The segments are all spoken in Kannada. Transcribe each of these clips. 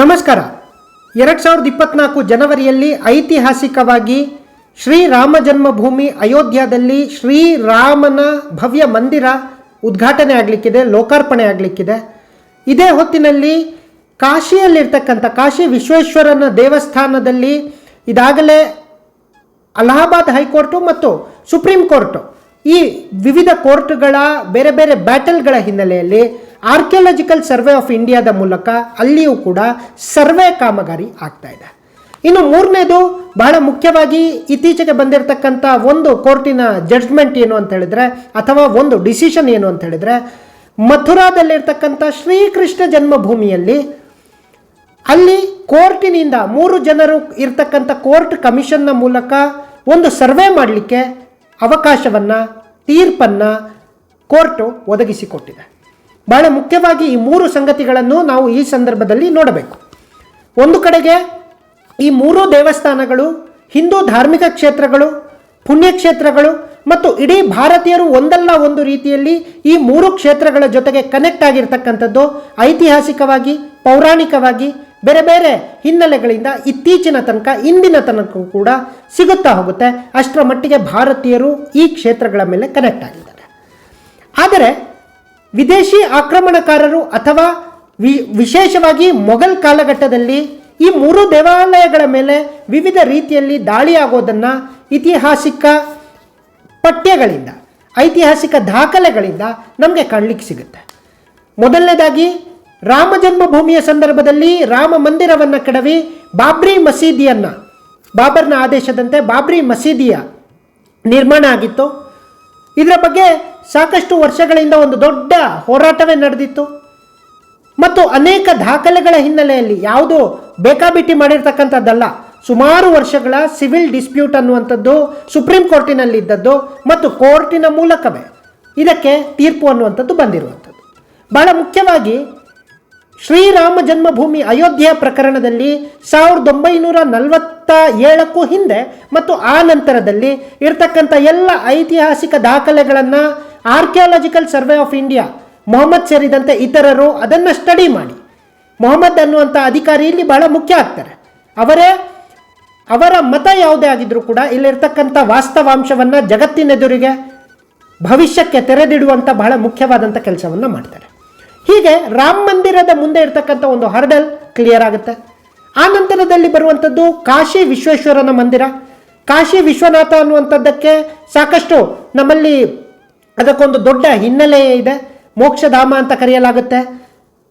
ನಮಸ್ಕಾರ. ಎರಡು ಸಾವಿರದ ಇಪ್ಪತ್ನಾಲ್ಕು ಜನವರಿಯಲ್ಲಿ ಐತಿಹಾಸಿಕವಾಗಿ ಶ್ರೀರಾಮ ಜನ್ಮಭೂಮಿ ಅಯೋಧ್ಯದಲ್ಲಿ ಶ್ರೀರಾಮನ ಭವ್ಯ ಮಂದಿರ ಉದ್ಘಾಟನೆ ಆಗಲಿಕ್ಕಿದೆ, ಲೋಕಾರ್ಪಣೆ ಆಗಲಿಕ್ಕಿದೆ. ಇದೇ ಹೊತ್ತಿನಲ್ಲಿ ಕಾಶಿಯಲ್ಲಿರ್ತಕ್ಕಂಥ ಕಾಶಿ ವಿಶ್ವೇಶ್ವರನ ದೇವಸ್ಥಾನದಲ್ಲಿ ಇದಾಗಲೇ ಅಲಹಾಬಾದ್ ಹೈಕೋರ್ಟು ಮತ್ತು ಸುಪ್ರೀಂ ಕೋರ್ಟು ಈ ವಿವಿಧ ಕೋರ್ಟ್ಗಳ ಬೇರೆ ಬೇರೆ ಬ್ಯಾಟಲ್ಗಳ ಹಿನ್ನೆಲೆಯಲ್ಲಿ ಆರ್ಕಿಯಾಲಜಿಕಲ್ ಸರ್ವೆ ಆಫ್ ಇಂಡಿಯಾದ ಮೂಲಕ ಅಲ್ಲಿಯೂ ಕೂಡ ಸರ್ವೆ ಕಾಮಗಾರಿ ಆಗ್ತಾ ಇದೆ. ಇನ್ನು ಮೂರನೇದು ಬಹಳ ಮುಖ್ಯವಾಗಿ ಇತ್ತೀಚೆಗೆ ಬಂದಿರತಕ್ಕಂಥ ಒಂದು ಕೋರ್ಟಿನ ಜಡ್ಜ್ಮೆಂಟ್ ಏನು ಅಂತ ಹೇಳಿದ್ರೆ, ಅಥವಾ ಒಂದು ಡಿಸಿಷನ್ ಏನು ಅಂತ ಹೇಳಿದ್ರೆ ಮಥುರಾದಲ್ಲಿರ್ತಕ್ಕಂಥ ಶ್ರೀಕೃಷ್ಣ ಜನ್ಮಭೂಮಿಯಲ್ಲಿ ಅಲ್ಲಿ ಕೋರ್ಟಿನಿಂದ ಮೂರು ಜನರು ಇರ್ತಕ್ಕಂಥ ಕೋರ್ಟ್ ಕಮಿಷನ್ನ ಮೂಲಕ ಒಂದು ಸರ್ವೆ ಮಾಡಲಿಕ್ಕೆ ಅವಕಾಶವನ್ನು, ತೀರ್ಪನ್ನು ಕೋರ್ಟು ಒದಗಿಸಿಕೊಟ್ಟಿದೆ. ಬಹಳ ಮುಖ್ಯವಾಗಿ ಈ ಮೂರು ಸಂಗತಿಗಳನ್ನು ನಾವು ಈ ಸಂದರ್ಭದಲ್ಲಿ ನೋಡಬೇಕು. ಒಂದು ಕಡೆಗೆ ಈ ಮೂರು ದೇವಸ್ಥಾನಗಳು, ಹಿಂದೂ ಧಾರ್ಮಿಕ ಕ್ಷೇತ್ರಗಳು, ಪುಣ್ಯಕ್ಷೇತ್ರಗಳು ಮತ್ತು ಇಡೀ ಭಾರತೀಯರು ಒಂದಲ್ಲ ಒಂದು ರೀತಿಯಲ್ಲಿ ಈ ಮೂರು ಕ್ಷೇತ್ರಗಳ ಜೊತೆಗೆ ಕನೆಕ್ಟ್ ಆಗಿರ್ತಕ್ಕಂಥದ್ದು ಐತಿಹಾಸಿಕವಾಗಿ, ಪೌರಾಣಿಕವಾಗಿ, ಬೇರೆ ಬೇರೆ ಹಿನ್ನೆಲೆಗಳಿಂದ ಇತ್ತೀಚಿನ ತನಕ, ಇಂದಿನ ತನಕ ಕೂಡ ಸಿಗುತ್ತಾ ಹೋಗುತ್ತೆ. ಅಷ್ಟರ ಮಟ್ಟಿಗೆ ಭಾರತೀಯರು ಈ ಕ್ಷೇತ್ರಗಳ ಮೇಲೆ ಕನೆಕ್ಟ್ ಆಗಿದ್ದಾರೆ. ಆದರೆ ವಿದೇಶಿ ಆಕ್ರಮಣಕಾರರು ಅಥವಾ ವಿ, ವಿಶೇಷವಾಗಿ ಮೊಘಲ್ ಕಾಲಘಟ್ಟದಲ್ಲಿ ಈ ಮೂರು ದೇವಾಲಯಗಳ ಮೇಲೆ ವಿವಿಧ ರೀತಿಯಲ್ಲಿ ದಾಳಿಯಾಗೋದನ್ನು ಇತಿಹಾಸಿಕ ಪಠ್ಯಗಳಿಂದ, ಐತಿಹಾಸಿಕ ದಾಖಲೆಗಳಿಂದ ನಮಗೆ ಕಾಣಲಿಕ್ಕೆ ಸಿಗುತ್ತೆ. ಮೊದಲನೇದಾಗಿ, ರಾಮ ಜನ್ಮಭೂಮಿಯ ಸಂದರ್ಭದಲ್ಲಿ ರಾಮ ಮಂದಿರವನ್ನು ಕೆಡವಿ ಬಾಬ್ರಿ ಮಸೀದಿಯನ್ನು, ಬಾಬರ್ನ ಆದೇಶದಂತೆ ಬಾಬ್ರಿ ಮಸೀದಿಯ ನಿರ್ಮಾಣ ಆಗಿತ್ತು. ಇದರ ಬಗ್ಗೆ ಸಾಕಷ್ಟು ವರ್ಷಗಳಿಂದ ಒಂದು ದೊಡ್ಡ ಹೋರಾಟವೇ ನಡೆದಿತ್ತು. ಮತ್ತು ಅನೇಕ ದಾಖಲೆಗಳ ಹಿನ್ನೆಲೆಯಲ್ಲಿ ಯಾವುದು ಬೇಕಾಬಿಟ್ಟಿ ಮಾಡಿರ್ತಕ್ಕಂಥದ್ದಲ್ಲ. ಸುಮಾರು ವರ್ಷಗಳ ಸಿವಿಲ್ ಡಿಸ್ಪ್ಯೂಟ್ ಅನ್ನುವಂಥದ್ದು ಸುಪ್ರೀಂ ಕೋರ್ಟಿನಲ್ಲಿ ಇದ್ದದ್ದು ಮತ್ತು ಕೋರ್ಟಿನ ಮೂಲಕವೇ. ಇದಕ್ಕೆ ತೀರ್ಪು ಅನ್ನುವಂಥದ್ದು ಬಂದಿರುವಂಥದ್ದು. ಬಹಳ ಮುಖ್ಯವಾಗಿ ಶ್ರೀರಾಮ ಜನ್ಮಭೂಮಿ ಅಯೋಧ್ಯೆಯ ಪ್ರಕರಣದಲ್ಲಿ ಸಾವಿರದ ಒಂಬೈನೂರ ನಲವತ್ತ ಏಳಕ್ಕೂ ಹಿಂದೆ ಮತ್ತು ಆ ನಂತರದಲ್ಲಿ ಇರ್ತಕ್ಕಂಥ ಎಲ್ಲ ಐತಿಹಾಸಿಕ ದಾಖಲೆಗಳನ್ನು archaeological survey of India Mohammed ಸೇರಿದಂತೆ ಇತರರು ಅದನ್ನು ಸ್ಟಡಿ ಮಾಡಿ. ಮೊಹಮ್ಮದ್ ಅನ್ನುವಂಥ ಅಧಿಕಾರಿ ಇಲ್ಲಿ ಬಹಳ ಮುಖ್ಯ ಆಗ್ತಾರೆ. ಅವರೇ, ಅವರ ಮತ ಯಾವುದೇ ಆಗಿದ್ರೂ ಕೂಡ ಇಲ್ಲಿರ್ತಕ್ಕಂಥ ವಾಸ್ತವಾಂಶವನ್ನು ಜಗತ್ತಿನೆದುರಿಗೆ ಭವಿಷ್ಯಕ್ಕೆ ತೆರೆದಿಡುವಂಥ ಬಹಳ ಮುಖ್ಯವಾದಂಥ ಕೆಲಸವನ್ನು ಮಾಡ್ತಾರೆ. ಹೀಗೆ ರಾಮ ಮಂದಿರದ ಮುಂದೆ ಇರತಕ್ಕಂಥ ಒಂದು ಹರ್ಡಲ್ ಕ್ಲಿಯರ್ ಆಗುತ್ತೆ. ಆ ನಂತರದಲ್ಲಿ ಬರುವಂಥದ್ದು ಕಾಶಿ ವಿಶ್ವೇಶ್ವರನ ಮಂದಿರ. ಕಾಶಿ ವಿಶ್ವನಾಥ ಅನ್ನುವಂಥದ್ದಕ್ಕೆ ಸಾಕಷ್ಟು ನಮ್ಮಲ್ಲಿ ಅದಕ್ಕೊಂದು ದೊಡ್ಡ ಹಿನ್ನೆಲೆ ಇದೆ. ಮೋಕ್ಷಧಾಮ ಅಂತ ಕರೆಯಲಾಗುತ್ತೆ.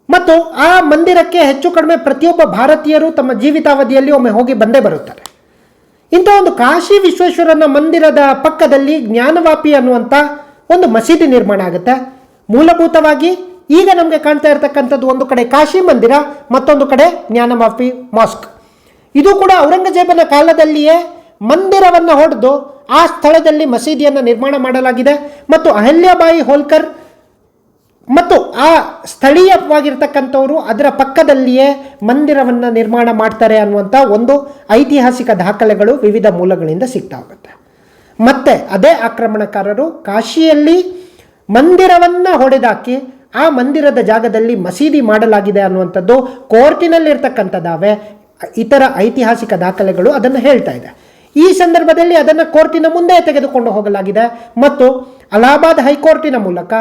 ಮತ್ತು ಆ ಮಂದಿರಕ್ಕೆ ಹೆಚ್ಚು ಕಡಿಮೆ ಪ್ರತಿಯೊಬ್ಬ ಭಾರತೀಯರು ತಮ್ಮ ಜೀವಿತಾವಧಿಯಲ್ಲಿ ಒಮ್ಮೆ ಹೋಗಿ ಬಂದೇ ಬರುತ್ತಾರೆ. ಇಂಥ ಒಂದು ಕಾಶಿ ವಿಶ್ವೇಶ್ವರನ ಮಂದಿರದ ಪಕ್ಕದಲ್ಲಿ ಜ್ಞಾನವಾಪಿ ಅನ್ನುವಂಥ ಒಂದು ಮಸೀದಿ ನಿರ್ಮಾಣ ಆಗುತ್ತೆ. ಮೂಲಭೂತವಾಗಿ ಈಗ ನಮಗೆ ಕಾಣ್ತಾ ಇರತಕ್ಕಂಥದ್ದು ಒಂದು ಕಡೆ ಕಾಶಿ ಮಂದಿರ, ಮತ್ತೊಂದು ಕಡೆ ಜ್ಞಾನವಾಪಿ ಮಾಸ್ಕ್. ಇದು ಕೂಡ ಔರಂಗಜೇಬನ ಕಾಲದಲ್ಲಿಯೇ ಮಂದಿರವನ್ನು ಹೊಡೆದು ಆ ಸ್ಥಳದಲ್ಲಿ ಮಸೀದಿಯನ್ನು ನಿರ್ಮಾಣ ಮಾಡಲಾಗಿದೆ ಮತ್ತು ಅಹಲ್ಯಾಬಾಯಿ ಹೋಲ್ಕರ್ ಮತ್ತು ಆ ಸ್ಥಳೀಯವಾಗಿರ್ತಕ್ಕಂಥವರು ಅದರ ಪಕ್ಕದಲ್ಲಿಯೇ ಮಂದಿರವನ್ನು ನಿರ್ಮಾಣ ಮಾಡ್ತಾರೆ ಅನ್ನುವಂಥ ಒಂದು ಐತಿಹಾಸಿಕ ದಾಖಲೆಗಳು ವಿವಿಧ ಮೂಲಗಳಿಂದ ಸಿಗ್ತಾ ಹೋಗುತ್ತೆ ಮತ್ತೆ ಅದೇ ಆಕ್ರಮಣಕಾರರು ಕಾಶಿಯಲ್ಲಿ ಮಂದಿರವನ್ನು ಹೊಡೆದಾಕಿ ಆ ಮಂದಿರದ ಜಾಗದಲ್ಲಿ ಮಸೀದಿ ಮಾಡಲಾಗಿದೆ ಅನ್ನುವಂಥದ್ದು ಕೋರ್ಟಿನಲ್ಲಿರ್ತಕ್ಕಂಥದ್ದಾವೆ. ಇತರ ಐತಿಹಾಸಿಕ ದಾಖಲೆಗಳು ಅದನ್ನು ಹೇಳ್ತಾ ಇದೆ. ಈ ಸಂದರ್ಭದಲ್ಲಿ ಅದನ್ನು ಕೋರ್ಟಿನ ಮುಂದೆ ತೆಗೆದುಕೊಂಡು ಹೋಗಲಾಗಿದೆ. ಮತ್ತು ಅಲಹಾಬಾದ್ ಹೈಕೋರ್ಟಿನ ಮೂಲಕ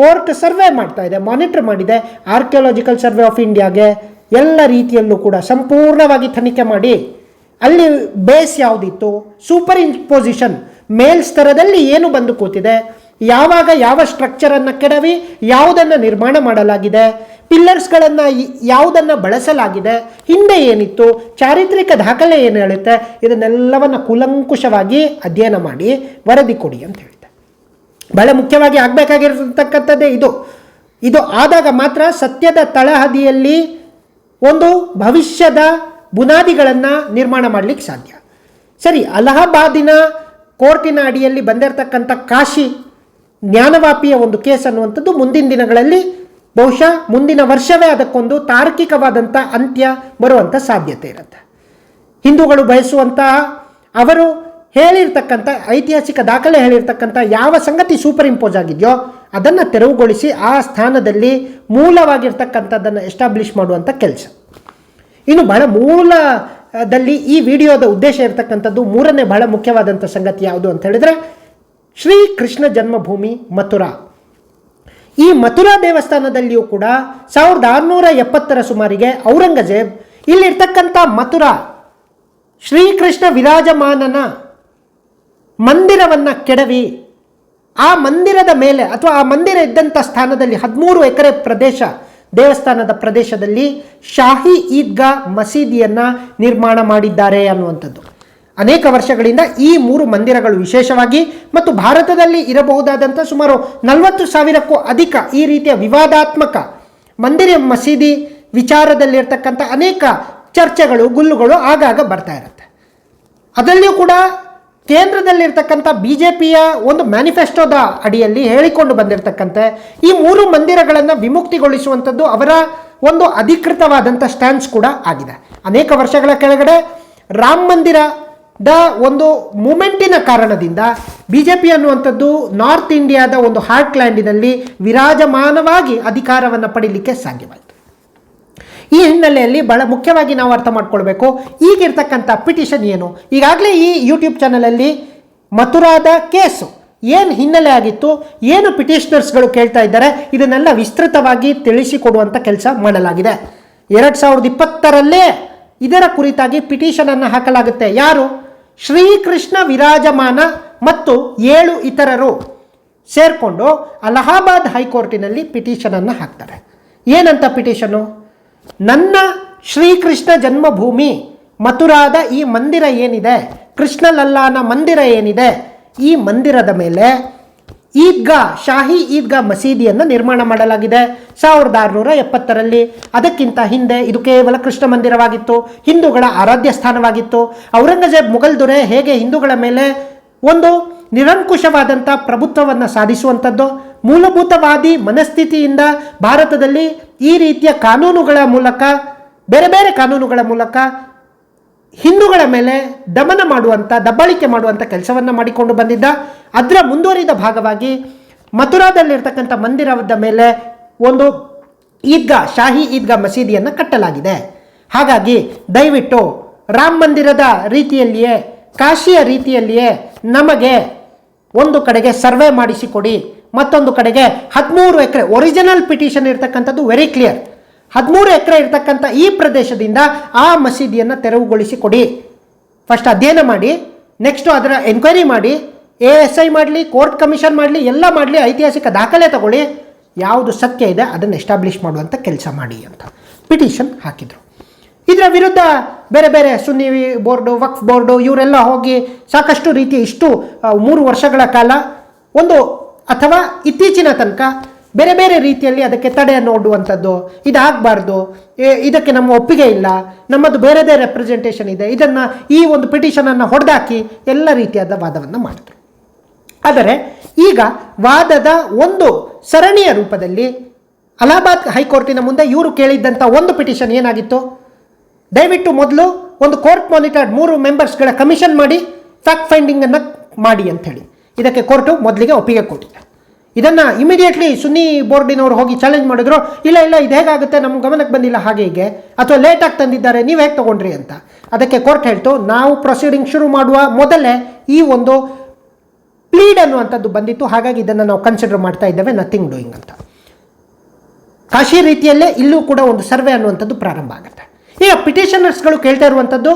ಕೋರ್ಟ್ ಸರ್ವೆ ಮಾಡ್ತಾ ಇದೆ, ಮಾನಿಟರ್ ಮಾಡಿದೆ. ಆರ್ಕಿಯಾಲಜಿಕಲ್ ಸರ್ವೆ ಆಫ್ ಇಂಡಿಯಾಗೆ ಎಲ್ಲ ರೀತಿಯಲ್ಲೂ ಕೂಡ ಸಂಪೂರ್ಣವಾಗಿ ತನಿಖೆ ಮಾಡಿ ಅಲ್ಲಿ ಬೇಸ್ ಯಾವುದಿತ್ತು? ಸೂಪರ್ ಇಂಪೋಸಿಷನ್ ಮೇಲ್ ಸ್ತರದಲ್ಲಿ ಏನು ಬಂದು ಕೂತಿದೆ? ಯಾವಾಗ ಯಾವ ಸ್ಟ್ರಕ್ಚರನ್ನು ಕೆಡವಿ, ಯಾವುದನ್ನು ನಿರ್ಮಾಣ ಮಾಡಲಾಗಿದೆ? ಪಿಲ್ಲರ್ಸ್ಗಳನ್ನು ಯಾವುದನ್ನು ಬಳಸಲಾಗಿದೆ, ಹಿಂದೆ ಏನಿತ್ತು, ಚಾರಿತ್ರಿಕ ದಾಖಲೆ ಏನು ಹೇಳುತ್ತೆ, ಇದನ್ನೆಲ್ಲವನ್ನು ಕೂಲಂಕುಷವಾಗಿ ಅಧ್ಯಯನ ಮಾಡಿ ವರದಿ ಕೊಡಿ ಅಂತ ಹೇಳ್ತಾರೆ ಬಹಳ ಮುಖ್ಯವಾಗಿ ಆಗಬೇಕಾಗಿರತಕ್ಕಂಥದ್ದೇ ಇದು. ಇದು ಆದಾಗ ಮಾತ್ರ ಸತ್ಯದ ತಳಹದಿಯಲ್ಲಿ ಒಂದು ಭವಿಷ್ಯದ ಬುನಾದಿಗಳನ್ನು ನಿರ್ಮಾಣ ಮಾಡಲಿಕ್ಕೆ ಸಾಧ್ಯ. ಸರಿ, ಅಲಹಾಬಾದಿನ ಕೋರ್ಟಿನ ಅಡಿಯಲ್ಲಿ ಬಂದಿರತಕ್ಕಂಥ ಕಾಶಿ ಜ್ಞಾನವಾಪಿಯ ಒಂದು ಕೇಸ್ ಅನ್ನುವಂಥದ್ದು ಮುಂದಿನ ದಿನಗಳಲ್ಲಿ ಬಹುಶಃ ಮುಂದಿನ ವರ್ಷವೇ ಅದಕ್ಕೊಂದು ತಾರ್ಕಿಕವಾದಂಥ ಅಂತ್ಯ ಬರುವಂಥ ಸಾಧ್ಯತೆ ಇರುತ್ತೆ. ಹಿಂದೂಗಳು ಬಯಸುವಂತಹ ಅವರು ಹೇಳಿರ್ತಕ್ಕಂಥ ಐತಿಹಾಸಿಕ ದಾಖಲೆ ಹೇಳಿರ್ತಕ್ಕಂಥ ಯಾವ ಸಂಗತಿ ಸೂಪರ್ ಇಂಪೋಸ್ ಆಗಿದೆಯೋ ಅದನ್ನು ತೆರವುಗೊಳಿಸಿ ಆ ಸ್ಥಾನದಲ್ಲಿ ಮೂಲವಾಗಿರ್ತಕ್ಕಂಥದ್ದನ್ನು ಎಸ್ಟಾಬ್ಲಿಷ್ ಮಾಡುವಂಥ ಕೆಲಸ. ಇನ್ನು ಬಹಳ ಮೂಲದಲ್ಲಿ ಈ ವಿಡಿಯೋದ ಉದ್ದೇಶ ಇರತಕ್ಕಂಥದ್ದು ಮೂರನೇ ಬಹಳ ಮುಖ್ಯವಾದಂಥ ಸಂಗತಿ ಯಾವುದು ಅಂತ ಹೇಳಿದ್ರೆ ಶ್ರೀ ಕೃಷ್ಣ ಜನ್ಮಭೂಮಿ ಮಥುರಾ. ಈ ಮಥುರಾ ದೇವಸ್ಥಾನದಲ್ಲಿಯೂ ಕೂಡ ಸಾವಿರದ ಆರುನೂರ ಎಪ್ಪತ್ತರ ಸುಮಾರಿಗೆ ಔರಂಗಜೇಬ್ ಇಲ್ಲಿರ್ತಕ್ಕಂಥ ಮಥುರಾ ಶ್ರೀಕೃಷ್ಣ ವಿರಾಜಮಾನನ ಮಂದಿರವನ್ನು ಕೆಡವಿ ಆ ಮಂದಿರದ ಮೇಲೆ ಅಥವಾ ಆ ಮಂದಿರ ಇದ್ದಂಥ ಸ್ಥಾನದಲ್ಲಿ ಹದಿಮೂರು ಎಕರೆ ಪ್ರದೇಶ ದೇವಸ್ಥಾನದ ಪ್ರದೇಶದಲ್ಲಿ ಶಾಹಿ ಈದ್ಗಾ ಮಸೀದಿಯನ್ನು ನಿರ್ಮಾಣ ಮಾಡಿದ್ದಾರೆ ಅನ್ನುವಂಥದ್ದು. ಅನೇಕ ವರ್ಷಗಳಿಂದ ಈ ಮೂರು ಮಂದಿರಗಳು ವಿಶೇಷವಾಗಿ ಮತ್ತು ಭಾರತದಲ್ಲಿ ಇರಬಹುದಾದಂಥ ಸುಮಾರು ನಲವತ್ತು ಸಾವಿರಕ್ಕೂ ಅಧಿಕ ಈ ರೀತಿಯ ವಿವಾದಾತ್ಮಕ ಮಂದಿರ ಮಸೀದಿ ವಿಚಾರದಲ್ಲಿರ್ತಕ್ಕಂಥ ಅನೇಕ ಚರ್ಚೆಗಳು, ಗುಲ್ಲುಗಳು ಆಗಾಗ ಬರ್ತಾ ಇರುತ್ತೆ. ಅದರಲ್ಲಿಯೂ ಕೂಡ ಕೇಂದ್ರದಲ್ಲಿರ್ತಕ್ಕಂಥ ಬಿ ಜೆ ಪಿಯ ಒಂದು ಮ್ಯಾನಿಫೆಸ್ಟೋದ ಅಡಿಯಲ್ಲಿ ಹೇಳಿಕೊಂಡು ಬಂದಿರತಕ್ಕಂತೆ, ಈ ಮೂರು ಮಂದಿರಗಳನ್ನು ವಿಮುಕ್ತಿಗೊಳಿಸುವಂಥದ್ದು ಅವರ ಒಂದು ಅಧಿಕೃತವಾದಂಥ ಸ್ಟ್ಯಾಂಡ್ಸ್ ಕೂಡ ಆಗಿದೆ. ಅನೇಕ ವರ್ಷಗಳ ಕೆಳಗಡೆ ರಾಮ ಮಂದಿರದ ಒಂದು ಮೂಮೆಂಟಿನ ಕಾರಣದಿಂದ ಬಿ ಜೆ ಪಿ ಅನ್ನುವಂಥದ್ದು ನಾರ್ತ್ ಇಂಡಿಯಾದ ಒಂದು ಹಾರ್ಟ್ ಲ್ಯಾಂಡಿನಲ್ಲಿ ವಿರಾಜಮಾನವಾಗಿ ಅಧಿಕಾರವನ್ನು ಪಡೀಲಿಕ್ಕೆ ಸಾಧ್ಯವಾಯಿತು. ಈ ಹಿನ್ನೆಲೆಯಲ್ಲಿ ಬಹಳ ಮುಖ್ಯವಾಗಿ ನಾವು ಅರ್ಥ ಮಾಡ್ಕೊಳ್ಬೇಕು. ಈಗಿರ್ತಕ್ಕಂಥ ಪಿಟಿಷನ್ ಏನು? ಈಗಾಗಲೇ ಈ ಯೂಟ್ಯೂಬ್ ಚಾನಲಲ್ಲಿ ಮಥುರಾದ ಕೇಸು ಏನು ಹಿನ್ನೆಲೆ ಆಗಿತ್ತು? ಏನು ಪಿಟಿಷನರ್ಸ್ಗಳು ಕೇಳ್ತಾ ಇದ್ದಾರೆ? ಇದನ್ನೆಲ್ಲ ವಿಸ್ತೃತವಾಗಿ ತಿಳಿಸಿಕೊಡುವಂಥ ಕೆಲಸ ಮಾಡಲಾಗಿದೆ. ಎರಡು ಸಾವಿರದ ಇಪ್ಪತ್ತರಲ್ಲೇ ಇದರ ಕುರಿತಾಗಿ ಪಿಟಿಷನನ್ನು ಹಾಕಲಾಗುತ್ತೆ. ಯಾರು? ಶ್ರೀಕೃಷ್ಣ ವಿರಾಜಮಾನ ಮತ್ತು ಏಳು ಇತರರು ಸೇರಿಕೊಂಡು ಅಲಹಾಬಾದ್ ಹೈಕೋರ್ಟಿನಲ್ಲಿ ಪಿಟಿಷನನ್ನು ಹಾಕ್ತಾರೆ. ಏನಂತ ಪಿಟಿಷನು? ನನ್ನ ಶ್ರೀಕೃಷ್ಣ ಜನ್ಮಭೂಮಿ ಮಥುರಾದ ಈ ಮಂದಿರ ಏನಿದೆ? ಕೃಷ್ಣ ಲಲ್ಲಾನ ಮಂದಿರ ಏನಿದೆ? ಈ ಮಂದಿರದ ಮೇಲೆ ಈದ್ಗಾ, ಶಾಹಿ ಈದ್ಗಾ ಮಸೀದಿಯನ್ನು ನಿರ್ಮಾಣ ಮಾಡಲಾಗಿದೆ. ಸಾವಿರದ ಆರುನೂರ ಎಪ್ಪತ್ತರಲ್ಲಿ ಅದಕ್ಕಿಂತ ಹಿಂದೆ ಇದು ಕೇವಲ ಕೃಷ್ಣ ಮಂದಿರವಾಗಿತ್ತು, ಹಿಂದೂಗಳ ಆರಾಧ್ಯ ಸ್ಥಾನವಾಗಿತ್ತು. ಔರಂಗಜೇಬ್ ಮುಘಲ್ ದೊರೆ ಹೇಗೆ ಹಿಂದೂಗಳ ಮೇಲೆ ಒಂದು ನಿರಂಕುಶವಾದಂಥ ಪ್ರಭುತ್ವವನ್ನು ಸಾಧಿಸುವಂಥದ್ದು ಮೂಲಭೂತವಾದಿ ಮನಸ್ಥಿತಿಯಿಂದ ಭಾರತದಲ್ಲಿ ಈ ರೀತಿಯ ಕಾನೂನುಗಳ ಮೂಲಕ, ಬೇರೆ ಬೇರೆ ಕಾನೂನುಗಳ ಮೂಲಕ ಹಿಂದೂಗಳ ಮೇಲೆ ದಮನ ಮಾಡುವಂಥ ದಬ್ಬಾಳಿಕೆ ಮಾಡುವಂಥ ಕೆಲಸವನ್ನು ಮಾಡಿಕೊಂಡು ಬಂದಿದ್ದ ಅದರ ಮುಂದುವರಿದ ಭಾಗವಾಗಿ ಮಥುರಾದಲ್ಲಿರ್ತಕ್ಕಂಥ ಮಂದಿರದ ಮೇಲೆ ಒಂದು ಈದ್ಗಾ, ಶಾಹಿ ಈದ್ಗಾ ಮಸೀದಿಯನ್ನು ಕಟ್ಟಲಾಗಿದೆ. ಹಾಗಾಗಿ ದಯವಿಟ್ಟು ರಾಮ ಮಂದಿರದ ರೀತಿಯಲ್ಲಿಯೇ, ಕಾಶಿಯ ರೀತಿಯಲ್ಲಿಯೇ ನಮಗೆ ಒಂದು ಕಡೆಗೆ ಸರ್ವೆ ಮಾಡಿಸಿಕೊಡಿ, ಮತ್ತೊಂದು ಕಡೆಗೆ ಹದಿಮೂರು ಎಕರೆ ಒರಿಜಿನಲ್ ಪಿಟಿಷನ್ ಇರತಕ್ಕಂಥದ್ದು ವೆರಿ ಕ್ಲಿಯರ್ ಹದಿಮೂರು ಎಕರೆ ಇರತಕ್ಕಂಥ ಈ ಪ್ರದೇಶದಿಂದ ಆ ಮಸೀದಿಯನ್ನು ತೆರವುಗೊಳಿಸಿ ಕೊಡಿ ಫಸ್ಟ್ ಅಧ್ಯಯನ ಮಾಡಿ ನೆಕ್ಸ್ಟು ಅದರ ಎನ್ಕ್ವೈರಿ ಮಾಡಿ ಎ ಎಸ್ ಐ ಮಾಡಲಿ, ಕೋರ್ಟ್ ಕಮಿಷನ್ ಮಾಡಲಿ, ಎಲ್ಲ ಮಾಡಲಿ, ಐತಿಹಾಸಿಕ ದಾಖಲೆ ತಗೊಳ್ಳಿ. ಯಾವುದು ಸತ್ಯ ಇದೆ, ಅದನ್ನು ಎಸ್ಟಾಬ್ಲಿಷ್ ಮಾಡುವಂಥ ಕೆಲಸ ಮಾಡಿ ಅಂತ ಪಿಟಿಷನ್ ಹಾಕಿದರು. ಇದರ ವಿರುದ್ಧ ಬೇರೆ ಬೇರೆ ಸುನ್ನಿ ಬೋರ್ಡು, ವಕ್ಫ್ ಬೋರ್ಡು ಇವರೆಲ್ಲ ಹೋಗಿ ಸಾಕಷ್ಟು ರೀತಿ ಇಷ್ಟು ಮೂರು ವರ್ಷಗಳ ಕಾಲ ಒಂದು ಅಥವಾ ಇತ್ತೀಚಿನ ತನಕ ಬೇರೆ ಬೇರೆ ರೀತಿಯಲ್ಲಿ ಅದಕ್ಕೆ ತಡೆ ನೋಡುವಂಥದ್ದು, ಇದಾಗಬಾರ್ದು ಇದಕ್ಕೆ ನಮ್ಮ ಒಪ್ಪಿಗೆ ಇಲ್ಲ, ನಮ್ಮದು ಬೇರೆದೇ ರೆಪ್ರೆಸೆಂಟೇಷನ್ ಇದೆ, ಇದನ್ನು ಈ ಒಂದು ಪಿಟಿಷನನ್ನು ಹೊಡೆದಾಕಿ ಎಲ್ಲ ರೀತಿಯಾದ ವಾದವನ್ನು ಮಾಡಿದ್ರು. ಆದರೆ ಈಗ ವಾದದ ಒಂದು ಸರಣಿಯ ರೂಪದಲ್ಲಿ ಅಲಹಾಬಾದ್ ಹೈಕೋರ್ಟಿನ ಮುಂದೆ ಇವರು ಕೇಳಿದ್ದಂಥ ಒಂದು ಪಿಟಿಷನ್ ಏನಾಗಿತ್ತು? ದಯವಿಟ್ಟು ಮೊದಲು ಒಂದು ಕೋರ್ಟ್ ಮಾನಿಟರ್ಡ್ ಮೂರು ಮೆಂಬರ್ಸ್ಗಳ ಕಮಿಷನ್ ಮಾಡಿ ಫ್ಯಾಕ್ಟ್ ಫೈಂಡಿಂಗನ್ನು ಮಾಡಿ ಅಂಥೇಳಿ ಇದಕ್ಕೆ ಕೋರ್ಟು ಮೊದಲಿಗೆ ಒಪ್ಪಿಗೆ ಕೊಟ್ಟಿದೆ. ಇದನ್ನು ಇಮಿಡಿಯೇಟ್ಲಿ ಸುನ್ನಿ ಬೋರ್ಡಿನವರು ಹೋಗಿ ಚಾಲೆಂಜ್ ಮಾಡಿದ್ರು, ಇಲ್ಲ ಇಲ್ಲ, ಇದು ಹೇಗಾಗುತ್ತೆ? ನಮ್ಮ ಗಮನಕ್ಕೆ ಬಂದಿಲ್ಲ, ಹಾಗೆ ಹೀಗೆ. ಅಥವಾ ಲೇಟಾಗಿ ತಂದಿದ್ದಾರೆ, ನೀವು ಹೇಗೆ ತೊಗೊಂಡ್ರಿ ಅಂತ. ಅದಕ್ಕೆ ಕೋರ್ಟ್ ಹೇಳ್ತು, ನಾವು ಪ್ರೊಸೀಡಿಂಗ್ ಶುರು ಮಾಡುವ ಮೊದಲೇ ಈ ಒಂದು ಪ್ಲೀಡ್ ಅನ್ನುವಂಥದ್ದು ಬಂದಿತ್ತು. ಹಾಗಾಗಿ ಇದನ್ನು ನಾವು ಕನ್ಸಿಡರ್ ಮಾಡ್ತಾ ಇದ್ದೇವೆ ನಥಿಂಗ್ ಡೂಯಿಂಗ್ ಅಂತ. ಕಾಶಿ ರೀತಿಯಲ್ಲೇ ಇಲ್ಲೂ ಕೂಡ ಒಂದು ಸರ್ವೆ ಅನ್ನುವಂಥದ್ದು ಪ್ರಾರಂಭ ಆಗುತ್ತೆ. ಈಗ ಪಿಟಿಷನರ್ಸ್ಗಳು ಕೇಳ್ತಾ ಇರುವಂಥದ್ದು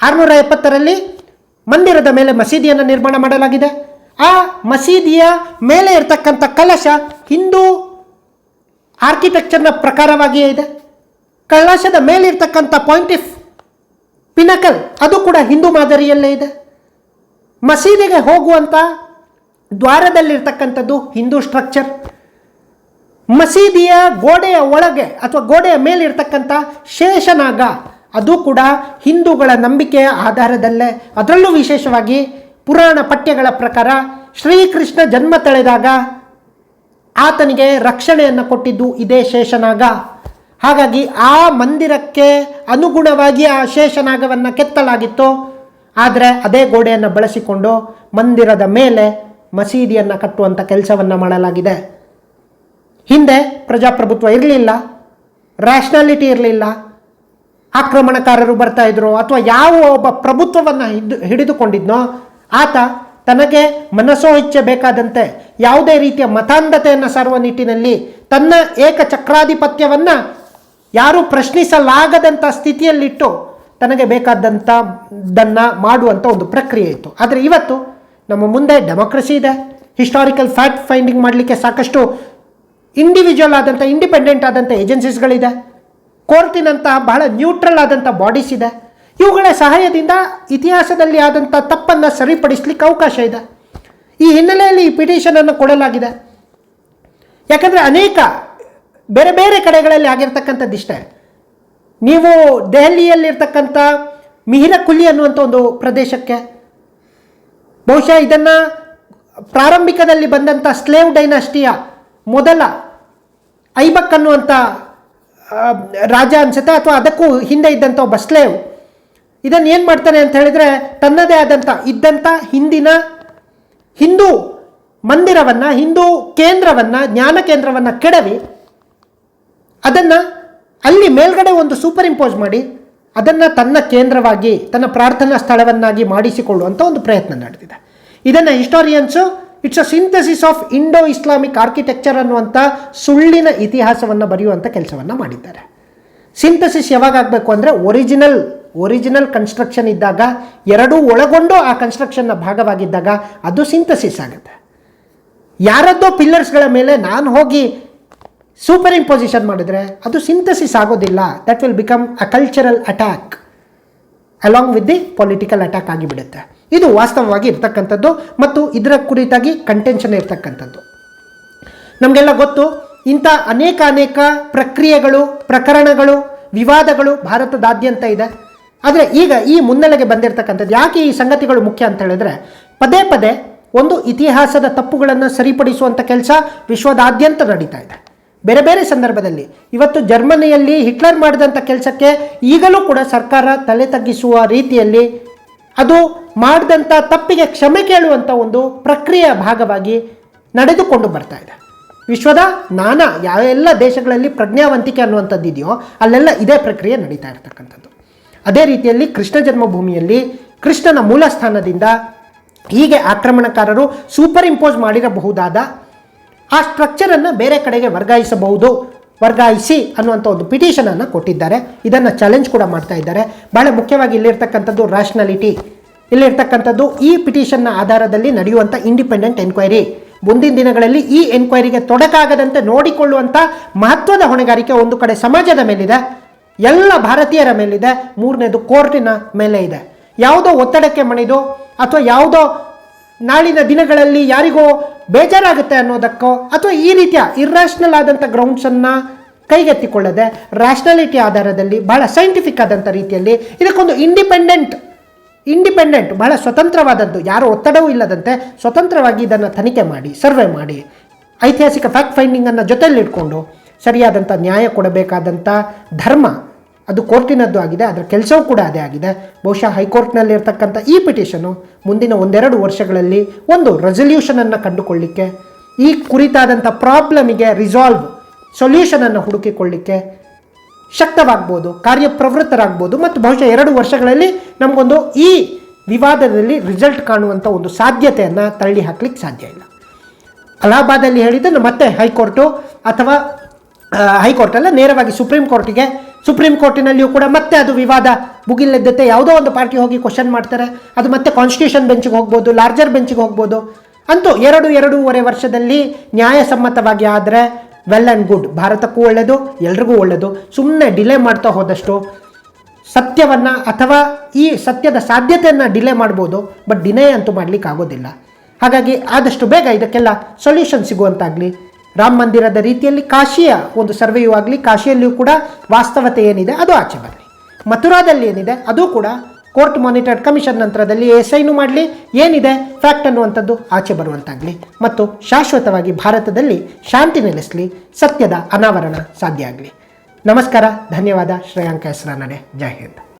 ಆರುನೂರ ಎಪ್ಪತ್ತರಲ್ಲಿ ಮಂದಿರದ ಮೇಲೆ ಮಸೀದಿಯನ್ನು ನಿರ್ಮಾಣ ಮಾಡಲಾಗಿದೆ. ಆ ಮಸೀದಿಯ ಮೇಲೆ ಇರತಕ್ಕಂಥ ಕಲಶ ಹಿಂದೂ ಆರ್ಕಿಟೆಕ್ಚರ್ನ ಪ್ರಕಾರವಾಗಿಯೇ ಇದೆ. ಕಲಶದ ಮೇಲಿರ್ತಕ್ಕಂಥ ಇಫ್ ಪಿನಕಲ್ ಅದು ಕೂಡ ಹಿಂದೂ ಮಾದರಿಯಲ್ಲೇ ಇದೆ. ಮಸೀದಿಗೆ ಹೋಗುವಂಥ ದ್ವಾರದಲ್ಲಿರ್ತಕ್ಕಂಥದ್ದು ಹಿಂದೂ ಸ್ಟ್ರಕ್ಚರ್ ಮಸೀದಿಯ ಗೋಡೆಯ ಒಳಗೆ ಅಥವಾ ಗೋಡೆಯ ಮೇಲಿರ್ತಕ್ಕಂಥ ಶೇಷನಾಗ, ಅದು ಕೂಡ ಹಿಂದೂಗಳ ನಂಬಿಕೆಯ ಆಧಾರದಲ್ಲೇ. ಅದರಲ್ಲೂ ವಿಶೇಷವಾಗಿ ಪುರಾಣ ಪಠ್ಯಗಳ ಪ್ರಕಾರ ಶ್ರೀಕೃಷ್ಣ ಜನ್ಮ ತಳೆದಾಗ ಆತನಿಗೆ ರಕ್ಷಣೆಯನ್ನು ಕೊಟ್ಟಿದ್ದು ಇದೇ ಶೇಷನಾಗ. ಹಾಗಾಗಿ ಆ ಮಂದಿರಕ್ಕೆ ಅನುಗುಣವಾಗಿ ಆ ಶೇಷನಾಗವನ್ನು ಕೆತ್ತಲಾಗಿತ್ತು. ಆದರೆ ಅದೇ ಗೋಡೆಯನ್ನು ಬಳಸಿಕೊಂಡು ಮಂದಿರದ ಮೇಲೆ ಮಸೀದಿಯನ್ನು ಕಟ್ಟುವಂಥ ಕೆಲಸವನ್ನು ಮಾಡಲಾಗಿದೆ. ಹಿಂದೆ ಪ್ರಜಾಪ್ರಭುತ್ವ ಇರಲಿಲ್ಲ ರ್ಯಾಷನಾಲಿಟಿ ಇರಲಿಲ್ಲ, ಆಕ್ರಮಣಕಾರರು ಬರ್ತಾ ಇದ್ರು, ಅಥವಾ ಯಾವ ಒಬ್ಬ ಪ್ರಭುತ್ವವನ್ನು ಹಿಡಿದು ಹಿಡಿದುಕೊಂಡಿದ್ನೋ, ಆತ ತನಗೆ ಮನಸ್ಸೋ ಇಚ್ಛೆ ಬೇಕಾದಂತೆ ಯಾವುದೇ ರೀತಿಯ ಮತಾಂಧತೆಯನ್ನು ಸಾರುವ ನಿಟ್ಟಿನಲ್ಲಿ ತನ್ನ ಏಕಚಕ್ರಾಧಿಪತ್ಯವನ್ನು ಯಾರೂ ಪ್ರಶ್ನಿಸಲಾಗದಂಥ ಸ್ಥಿತಿಯಲ್ಲಿಟ್ಟು ತನಗೆ ಬೇಕಾದಂಥದ್ದನ್ನು ಮಾಡುವಂಥ ಒಂದು ಪ್ರಕ್ರಿಯೆ ಇತ್ತು. ಆದರೆ ಇವತ್ತು ನಮ್ಮ ಮುಂದೆ ಡೆಮೋಕ್ರಸಿ ಇದೆ. ಹಿಸ್ಟಾರಿಕಲ್ ಫ್ಯಾಕ್ಟ್ ಫೈಂಡಿಂಗ್ ಮಾಡಲಿಕ್ಕೆ ಸಾಕಷ್ಟು ಇಂಡಿವಿಜುವಲ್ ಆದಂಥ ಇಂಡಿಪೆಂಡೆಂಟ್ ಆದಂಥ ಏಜೆನ್ಸೀಸ್ಗಳಿದೆ ಕೋರ್ಟಿನಂತಹ ಬಹಳ ನ್ಯೂಟ್ರಲ್ ಆದಂಥ ಬಾಡೀಸ್ ಇದೆ. ಇವುಗಳ ಸಹಾಯದಿಂದ ಇತಿಹಾಸದಲ್ಲಿ ಆದಂಥ ತಪ್ಪನ್ನು ಸರಿಪಡಿಸಲಿಕ್ಕೆ ಅವಕಾಶ ಇದೆ. ಈ ಹಿನ್ನೆಲೆಯಲ್ಲಿ ಈ ಪಿಟಿಷನನ್ನು ಕೊಡಲಾಗಿದೆ. ಯಾಕಂದರೆ ಅನೇಕ ಬೇರೆ ಬೇರೆ ಕಡೆಗಳಲ್ಲಿ ಆಗಿರ್ತಕ್ಕಂಥದ್ದಿಷ್ಟೇ ನೀವು ದೆಹಲಿಯಲ್ಲಿರ್ತಕ್ಕಂಥ ಮಿಹಿರ ಕುಲಿ ಅನ್ನುವಂಥ ಒಂದು ಪ್ರದೇಶಕ್ಕೆ ಬಹುಶಃ ಇದನ್ನು ಪ್ರಾರಂಭಿಕದಲ್ಲಿ ಬಂದಂಥ ಸ್ಲೇವ್ ಡೈನಾಸ್ಟಿಯ ಮೊದಲ ಐಬಕ್ ಅನ್ನುವಂಥ ರಾಜ ಅನಿಸುತ್ತೆ ಅಥವಾ ಅದಕ್ಕೂ ಹಿಂದೆ ಇದ್ದಂಥ ಒಬ್ಬ ಸ್ಲೇವ್. ಇದನ್ನು ಏನು ಮಾಡ್ತಾನೆ ಅಂತ ಹೇಳಿದರೆ ತನ್ನದೇ ಆದಂಥ ಇದ್ದಂಥ ಹಿಂದಿನ ಹಿಂದೂ ಮಂದಿರವನ್ನು, ಹಿಂದೂ ಕೇಂದ್ರವನ್ನು, ಜ್ಞಾನ ಕೇಂದ್ರವನ್ನು ಕೆಡವಿ, ಅದನ್ನು ಅಲ್ಲಿ ಮೇಲ್ಗಡೆ ಒಂದು ಸೂಪರ್ ಇಂಪೋಸ್ ಮಾಡಿ ಅದನ್ನು ತನ್ನ ಕೇಂದ್ರವಾಗಿ, ತನ್ನ ಪ್ರಾರ್ಥನಾ ಸ್ಥಳವನ್ನಾಗಿ ಮಾಡಿಸಿಕೊಳ್ಳುವಂಥ ಒಂದು ಪ್ರಯತ್ನ ನಡೆದಿದೆ. ಇದನ್ನು historians it's a synthesis of Indo Islamic architecture ಅನ್ನುವಂಥ ಸುಳ್ಳಿನ ಇತಿಹಾಸವನ್ನು ಬರೆಯುವಂಥ ಕೆಲಸವನ್ನು ಮಾಡಿದ್ದಾರೆ. ಸಿಂಥಸಿಸ್ ಯಾವಾಗ ಆಗಬೇಕು ಅಂದರೆ ಒರಿಜಿನಲ್ ಒರಿಜಿನಲ್ ಕನ್ಸ್ಟ್ರಕ್ಷನ್ ಇದ್ದಾಗ, ಎರಡೂ ಒಳಗೊಂಡು ಆ ಕನ್ಸ್ಟ್ರಕ್ಷನ್ನ ಭಾಗವಾಗಿದ್ದಾಗ ಅದು ಸಿಂಥಸಿಸ್ ಆಗುತ್ತೆ. ಯಾರದ್ದೋ ಪಿಲ್ಲರ್ಸ್ಗಳ ಮೇಲೆ ನಾನು ಹೋಗಿ ಸೂಪರ್ ಇಂಪೋಸಿಷನ್ ಮಾಡಿದರೆ ಅದು ಸಿಂಥಸಿಸ್ ಆಗೋದಿಲ್ಲ. That will become a cultural attack along with the political attack ಆಗಿಬಿಡುತ್ತೆ. ಇದು ವಾಸ್ತವವಾಗಿ ಇರ್ತಕ್ಕಂಥದ್ದು ಮತ್ತು ಇದರ ಕುರಿತಾಗಿ ಕಂಟೆನ್ಷನ್ ಇರ್ತಕ್ಕಂಥದ್ದು. ನಮಗೆಲ್ಲ ಗೊತ್ತು, ಇಂಥ ಅನೇಕ ಅನೇಕ ಪ್ರಕ್ರಿಯೆಗಳು, ಪ್ರಕರಣಗಳು, ವಿವಾದಗಳು ಭಾರತದಾದ್ಯಂತ ಇದೆ. ಆದರೆ ಈಗ ಈ ಮುನ್ನೆಲೆಗೆ ಬಂದಿರತಕ್ಕಂಥದ್ದು ಯಾಕೆ ಈ ಸಂಗತಿಗಳು ಮುಖ್ಯ ಅಂತ ಹೇಳಿದ್ರೆ, ಪದೇ ಪದೇ ಒಂದು ಇತಿಹಾಸದ ತಪ್ಪುಗಳನ್ನು ಸರಿಪಡಿಸುವಂಥ ಕೆಲಸ ವಿಶ್ವದಾದ್ಯಂತ ನಡೀತಾ ಇದೆ. ಬೇರೆ ಬೇರೆ ಸಂದರ್ಭದಲ್ಲಿ. ಇವತ್ತು ಜರ್ಮನಿಯಲ್ಲಿ ಹಿಟ್ಲರ್ ಮಾಡಿದಂಥ ಕೆಲಸಕ್ಕೆ ಈಗಲೂ ಕೂಡ ಸರ್ಕಾರ ತಲೆ ತಗ್ಗಿಸುವ ರೀತಿಯಲ್ಲಿ ಅದು ಮಾಡಿದಂಥ ತಪ್ಪಿಗೆ ಕ್ಷಮೆ ಕೇಳುವಂಥ ಒಂದು ಪ್ರಕ್ರಿಯೆಯ ಭಾಗವಾಗಿ ನಡೆದುಕೊಂಡು ಬರ್ತಾ ಇದೆ. ವಿಶ್ವದ ನಾನಾ ಯಾವೆಲ್ಲ ದೇಶಗಳಲ್ಲಿ ಪ್ರಜ್ಞಾವಂತಿಕೆ ಅನ್ನುವಂಥದ್ದು ಇದೆಯೋ ಅಲ್ಲೆಲ್ಲ ಇದೇ ಪ್ರಕ್ರಿಯೆ ನಡೀತಾ ಇರತಕ್ಕಂಥದ್ದು. ಅದೇ ರೀತಿಯಲ್ಲಿ ಕೃಷ್ಣ ಜನ್ಮಭೂಮಿಯಲ್ಲಿ ಕೃಷ್ಣನ ಮೂಲ ಸ್ಥಾನದಿಂದ ಹೀಗೆ ಆಕ್ರಮಣಕಾರರು ಸೂಪರ್ ಇಂಪೋಸ್ ಮಾಡಿರಬಹುದಾದ ಆ ಸ್ಟ್ರಕ್ಚರನ್ನು ಬೇರೆ ಕಡೆಗೆ ವರ್ಗಾಯಿಸಬಹುದು. ವರ್ಗಾಯಿಸಿ ಅನ್ನುವಂಥ ಒಂದು ಪಿಟಿಷನನ್ನು ಕೊಟ್ಟಿದ್ದಾರೆ. ಇದನ್ನು ಚಾಲೆಂಜ್ ಕೂಡ ಮಾಡ್ತಾ ಇದ್ದಾರೆ. ಬಹಳ ಮುಖ್ಯವಾಗಿ ಇಲ್ಲಿರ್ತಕ್ಕಂಥದ್ದು ರ್ಯಾಷನಾಲಿಟಿ ಇಲ್ಲಿರ್ತಕ್ಕಂಥದ್ದು ಈ ಪಿಟಿಷನ್ನ ಆಧಾರದಲ್ಲಿ ನಡೆಯುವಂಥ ಇಂಡಿಪೆಂಡೆಂಟ್ ಎನ್ಕ್ವೈರಿ ಮುಂದಿನ ದಿನಗಳಲ್ಲಿ ಈ ಎನ್ಕ್ವೈರಿಗೆ ತೊಡಕಾಗದಂತೆ ನೋಡಿಕೊಳ್ಳುವಂಥ ಮಹತ್ವದ ಹೊಣೆಗಾರಿಕೆ ಒಂದು ಕಡೆ ಸಮಾಜದ ಮೇಲಿದೆ. ಎಲ್ಲ ಭಾರತೀಯರ ಮೇಲಿದೆ. ಮೂರನೇದು ಕೋರ್ಟಿನ ಮೇಲೆ ಇದೆ. ಯಾವುದೋ ಒತ್ತಡಕ್ಕೆ ಮಣಿದು ಅಥವಾ ಯಾವುದೋ ನಾಳಿನ ದಿನಗಳಲ್ಲಿ ಯಾರಿಗೋ ಬೇಜಾರಾಗುತ್ತೆ ಅನ್ನೋದಕ್ಕೋ ಅಥವಾ ಈ ರೀತಿಯ ಇರ್ರಾಷನಲ್ ಆದಂಥ ಗ್ರೌಂಡ್ಸನ್ನು ಕೈಗೆತ್ತಿಕೊಳ್ಳದೆ ರ್ಯಾಷನಾಲಿಟಿ ಆಧಾರದಲ್ಲಿ ಬಹಳ ಸೈಂಟಿಫಿಕ್ ಆದಂಥ ರೀತಿಯಲ್ಲಿ ಇದಕ್ಕೊಂದು ಇಂಡಿಪೆಂಡೆಂಟ್ ಇಂಡಿಪೆಂಡೆಂಟ್ ಬಹಳ ಸ್ವತಂತ್ರವಾದದ್ದು. ಯಾರೋ ಒತ್ತಡವೂ ಇಲ್ಲದಂತೆ ಸ್ವತಂತ್ರವಾಗಿ ಇದನ್ನು ತನಿಖೆ ಮಾಡಿ, ಸರ್ವೆ ಮಾಡಿ, ಐತಿಹಾಸಿಕ ಫ್ಯಾಕ್ಟ್ ಫೈಂಡಿಂಗನ್ನು ಜೊತೆಯಲ್ಲಿಟ್ಕೊಂಡು ಸರಿಯಾದಂಥ ನ್ಯಾಯ ಕೊಡಬೇಕಾದಂಥ ಧರ್ಮ ಅದು ಕೋರ್ಟಿನದ್ದು ಆಗಿದೆ ಅದರ ಕೆಲಸವೂ ಕೂಡ ಅದೇ ಆಗಿದೆ. ಬಹುಶಃ ಹೈಕೋರ್ಟ್ನಲ್ಲಿ ಇರ್ತಕ್ಕಂಥ ಈ ಪಿಟಿಷನು ಮುಂದಿನ ಒಂದೆರಡು ವರ್ಷಗಳಲ್ಲಿ ಒಂದು ರೆಸೊಲ್ಯೂಷನನ್ನು ಕಂಡುಕೊಳ್ಳಿಕ್ಕೆ, ಈ ಕುರಿತಾದಂಥ ಪ್ರಾಬ್ಲಮಿಗೆ ರಿಸಾಲ್ವ್ ಸೊಲ್ಯೂಷನನ್ನು ಹುಡುಕಿಕೊಳ್ಳಿಕ್ಕೆ ಶಕ್ತವಾಗ್ಬೋದು, ಕಾರ್ಯಪ್ರವೃತ್ತರಾಗ್ಬೋದು, ಮತ್ತು ಬಹುಶಃ ಎರಡು ವರ್ಷಗಳಲ್ಲಿ ನಮಗೊಂದು ಈ ವಿವಾದದಲ್ಲಿ ರಿಸಲ್ಟ್ ಕಾಣುವಂಥ ಒಂದು ಸಾಧ್ಯತೆಯನ್ನು ತಳ್ಳಿ ಹಾಕ್ಲಿಕ್ಕೆ ಸಾಧ್ಯ ಇಲ್ಲ. ಅಲಹಾಬಾದಲ್ಲಿ ಹೇಳಿದ್ದನ್ನು ಮತ್ತೆ ಹೈಕೋರ್ಟು ಅಥವಾ ಹೈಕೋರ್ಟಲ್ಲ ನೇರವಾಗಿ ಸುಪ್ರೀಂ ಕೋರ್ಟಿಗೆ ಸುಪ್ರೀಂ ಕೋರ್ಟಿನಲ್ಲಿಯೂ ಕೂಡ ಮತ್ತೆ ಅದು ವಿವಾದ ಮುಗಿಲೆದ್ದತೆ ಯಾವುದೋ ಒಂದು ಪಾರ್ಟಿ ಹೋಗಿ ಕ್ವಶನ್ ಮಾಡ್ತಾರೆ. ಅದು ಮತ್ತೆ ಕಾನ್ಸ್ಟಿಟ್ಯೂಷನ್ ಬೆಂಚ್ಗೆ ಹೋಗ್ಬೋದು ಲಾರ್ಜರ್ ಬೆಂಚ್ಗೆ ಹೋಗ್ಬೋದು. ಅಂತೂ ಎರಡು, ಎರಡೂವರೆ ವರ್ಷದಲ್ಲಿ ನ್ಯಾಯಸಮ್ಮತವಾಗಿ ಆದರೆ ವೆಲ್ ಆ್ಯಂಡ್ ಗುಡ್ ಭಾರತಕ್ಕೂ ಒಳ್ಳೆಯದು ಎಲ್ರಿಗೂ ಒಳ್ಳೆಯದು ಸುಮ್ಮನೆ ಡಿಲೇ ಮಾಡ್ತಾ ಹೋದಷ್ಟು ಸತ್ಯವನ್ನು ಅಥವಾ ಈ ಸತ್ಯದ ಸಾಧ್ಯತೆಯನ್ನು ಡಿಲೇ ಮಾಡ್ಬೋದು ಬಟ್ ಡಿನೇ ಅಂತೂ ಮಾಡಲಿಕ್ಕೆ ಆಗೋದಿಲ್ಲ ಹಾಗಾಗಿ ಆದಷ್ಟು ಬೇಗ ಇದಕ್ಕೆಲ್ಲ ಸೊಲ್ಯೂಷನ್ ಸಿಗುವಂತಾಗಲಿ. ರಾಮ ಮಂದಿರದ ರೀತಿಯಲ್ಲಿ ಕಾಶಿಯ ಒಂದು ಸರ್ವೆಯೂ ಆಗಲಿ, ಕಾಶಿಯಲ್ಲಿಯೂ ಕೂಡ ವಾಸ್ತವತೆ ಏನಿದೆ, ಅದು ಆಚೆ ಬರಲಿ ಮಥುರಾದಲ್ಲಿ ಏನಿದೆ, ಅದು ಕೂಡ ಕೋರ್ಟ್ ಮಾನಿಟರ್ಡ್ ಕಮಿಷನ್ ನಂತರದಲ್ಲಿ ಎಸ್ ಐನು ಮಾಡಲಿ. ಏನಿದೆ, ಫ್ಯಾಕ್ಟ್ ಅನ್ನುವಂಥದ್ದು ಆಚೆ ಬರುವಂತಾಗಲಿ. ಮತ್ತು ಶಾಶ್ವತವಾಗಿ ಭಾರತದಲ್ಲಿ ಶಾಂತಿ ನೆಲೆಸಲಿ ಸತ್ಯದ ಅನಾವರಣ ಸಾಧ್ಯ ಆಗಲಿ. ನಮಸ್ಕಾರ, ಧನ್ಯವಾದ, ಶ್ರೇಯಾಂಕ ಹೆಸರಾನಡೆ ಜೈ ಹಿಂದ್.